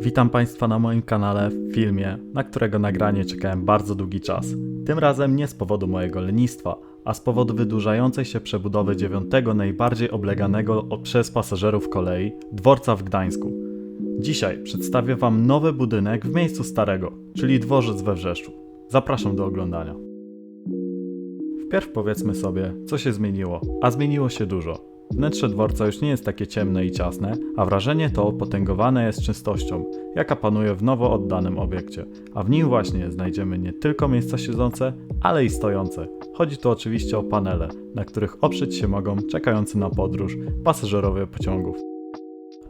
Witam Państwa na moim kanale w filmie, na którego nagranie czekałem bardzo długi czas. Tym razem nie z powodu mojego lenistwa, a z powodu wydłużającej się przebudowy dziewiątego najbardziej obleganego przez pasażerów kolei dworca w Gdańsku. Dzisiaj przedstawię Wam nowy budynek w miejscu starego, czyli dworzec we Wrzeszczu. Zapraszam do oglądania. Wpierw powiedzmy sobie, co się zmieniło, a zmieniło się dużo. Wnętrze dworca już nie jest takie ciemne i ciasne, a wrażenie to potęgowane jest czystością, jaka panuje w nowo oddanym obiekcie. A w nim właśnie znajdziemy nie tylko miejsca siedzące, ale i stojące. Chodzi tu oczywiście o panele, na których oprzeć się mogą czekający na podróż pasażerowie pociągów.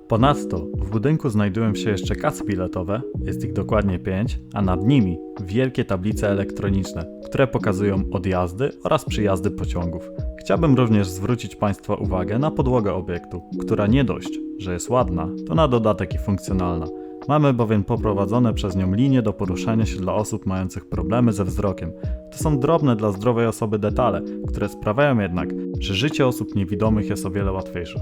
Ponadto w budynku znajdują się jeszcze kasy biletowe, jest ich dokładnie 5, a nad nimi wielkie tablice elektroniczne, które pokazują odjazdy oraz przyjazdy pociągów. Chciałbym również zwrócić Państwa uwagę na podłogę obiektu, która nie dość, że jest ładna, to na dodatek i funkcjonalna. Mamy bowiem poprowadzone przez nią linie do poruszania się dla osób mających problemy ze wzrokiem. To są drobne dla zdrowej osoby detale, które sprawiają jednak, że życie osób niewidomych jest o wiele łatwiejsze.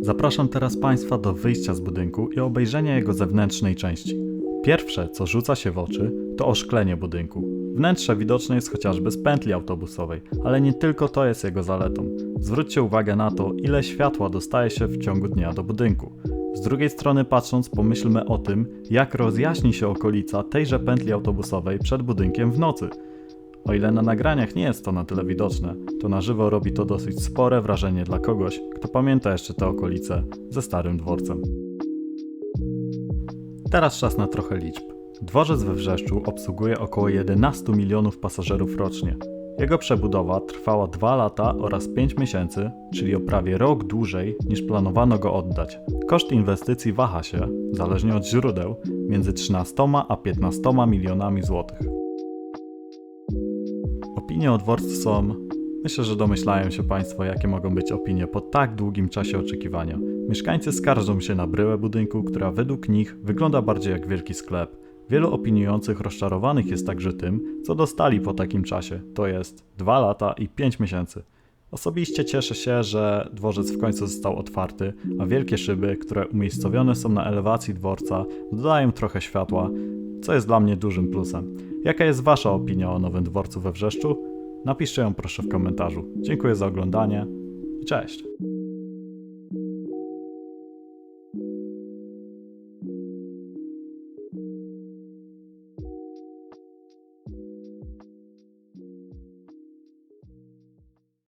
Zapraszam teraz Państwa do wyjścia z budynku i obejrzenia jego zewnętrznej części. Pierwsze, co rzuca się w oczy, to oszklenie budynku. Wnętrze widoczne jest chociażby z pętli autobusowej, ale nie tylko to jest jego zaletą. Zwróćcie uwagę na to, ile światła dostaje się w ciągu dnia do budynku. Z drugiej strony patrząc, pomyślmy o tym, jak rozjaśni się okolica tejże pętli autobusowej przed budynkiem w nocy. O ile na nagraniach nie jest to na tyle widoczne, to na żywo robi to dosyć spore wrażenie dla kogoś, kto pamięta jeszcze te okolice ze starym dworcem. Teraz czas na trochę liczb. Dworzec we Wrzeszczu obsługuje około 11 milionów pasażerów rocznie. Jego przebudowa trwała 2 lata oraz 5 miesięcy, czyli o prawie rok dłużej niż planowano go oddać. Koszt inwestycji waha się, zależnie od źródeł, między 13 a 15 milionami złotych. Opinie o dworcu są. Myślę, że domyślają się Państwo, jakie mogą być opinie po tak długim czasie oczekiwania. Mieszkańcy skarżą się na bryłę budynku, która według nich wygląda bardziej jak wielki sklep. Wielu opiniujących rozczarowanych jest także tym, co dostali po takim czasie, to jest 2 lata i 5 miesięcy. Osobiście cieszę się, że dworzec w końcu został otwarty, a wielkie szyby, które umiejscowione są na elewacji dworca, dodają trochę światła, co jest dla mnie dużym plusem. Jaka jest Wasza opinia o nowym dworcu we Wrzeszczu? Napiszcie ją proszę w komentarzu. Dziękuję za oglądanie i cześć!